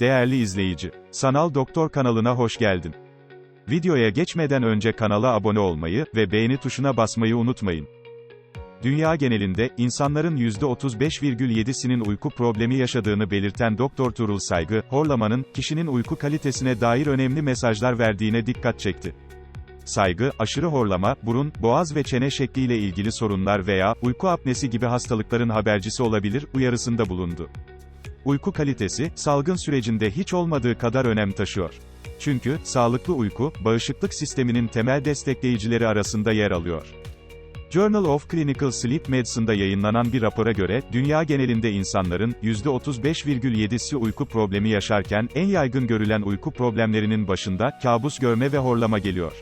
Değerli izleyici, Sanal Doktor kanalına hoş geldin. Videoya geçmeden önce kanala abone olmayı ve beğeni tuşuna basmayı unutmayın. Dünya genelinde, insanların %35,7'sinin uyku problemi yaşadığını belirten Doktor Tuğrul Saygı, horlamanın, kişinin uyku kalitesine dair önemli mesajlar verdiğine dikkat çekti. Saygı, aşırı horlama, burun, boğaz ve çene şekliyle ilgili sorunlar veya uyku apnesi gibi hastalıkların habercisi olabilir, uyarısında bulundu. Uyku kalitesi, salgın sürecinde hiç olmadığı kadar önem taşıyor. Çünkü, sağlıklı uyku, bağışıklık sisteminin temel destekleyicileri arasında yer alıyor. Journal of Clinical Sleep Medicine'da yayınlanan bir rapora göre, dünya genelinde insanların, %35,7'si uyku problemi yaşarken, en yaygın görülen uyku problemlerinin başında, kabus görme ve horlama geliyor.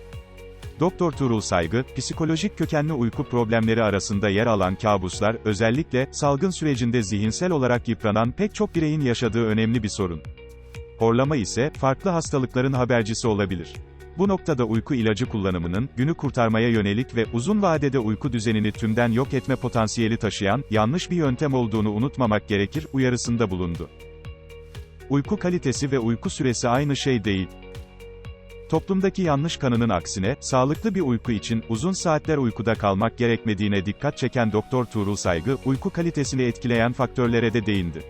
Doktor Tuğrul Saygı, psikolojik kökenli uyku problemleri arasında yer alan kabuslar, özellikle, salgın sürecinde zihinsel olarak yıpranan pek çok bireyin yaşadığı önemli bir sorun. Horlama ise, farklı hastalıkların habercisi olabilir. Bu noktada uyku ilacı kullanımının, günü kurtarmaya yönelik ve uzun vadede uyku düzenini tümden yok etme potansiyeli taşıyan, yanlış bir yöntem olduğunu unutmamak gerekir, uyarısında bulundu. Uyku kalitesi ve uyku süresi aynı şey değil. Toplumdaki yanlış kanının aksine, sağlıklı bir uyku için uzun saatler uykuda kalmak gerekmediğine dikkat çeken Doktor Tuğrul Saygı, uyku kalitesini etkileyen faktörlere de değindi.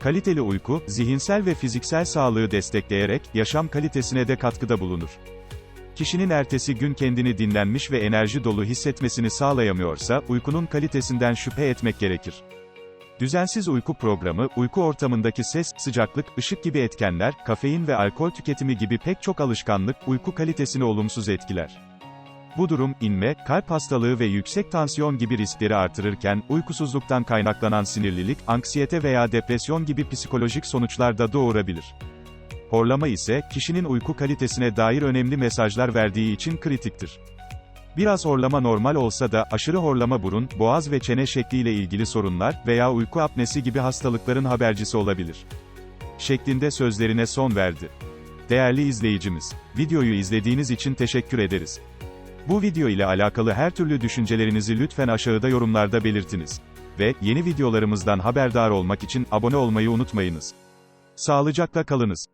Kaliteli uyku, zihinsel ve fiziksel sağlığı destekleyerek, yaşam kalitesine de katkıda bulunur. Kişinin ertesi gün kendini dinlenmiş ve enerji dolu hissetmesini sağlayamıyorsa, uykunun kalitesinden şüphe etmek gerekir. Düzensiz uyku programı, uyku ortamındaki ses, sıcaklık, ışık gibi etkenler, kafein ve alkol tüketimi gibi pek çok alışkanlık, uyku kalitesini olumsuz etkiler. Bu durum, inme, kalp hastalığı ve yüksek tansiyon gibi riskleri artırırken, uykusuzluktan kaynaklanan sinirlilik, anksiyete veya depresyon gibi psikolojik sonuçlar da doğurabilir. Horlama ise, kişinin uyku kalitesine dair önemli mesajlar verdiği için kritiktir. Biraz horlama normal olsa da, aşırı horlama burun, boğaz ve çene şekliyle ilgili sorunlar veya uyku apnesi gibi hastalıkların habercisi olabilir. Şeklinde sözlerine son verdi. Değerli izleyicimiz, videoyu izlediğiniz için teşekkür ederiz. Bu video ile alakalı her türlü düşüncelerinizi lütfen aşağıda yorumlarda belirtiniz. Ve, yeni videolarımızdan haberdar olmak için abone olmayı unutmayınız. Sağlıcakla kalınız.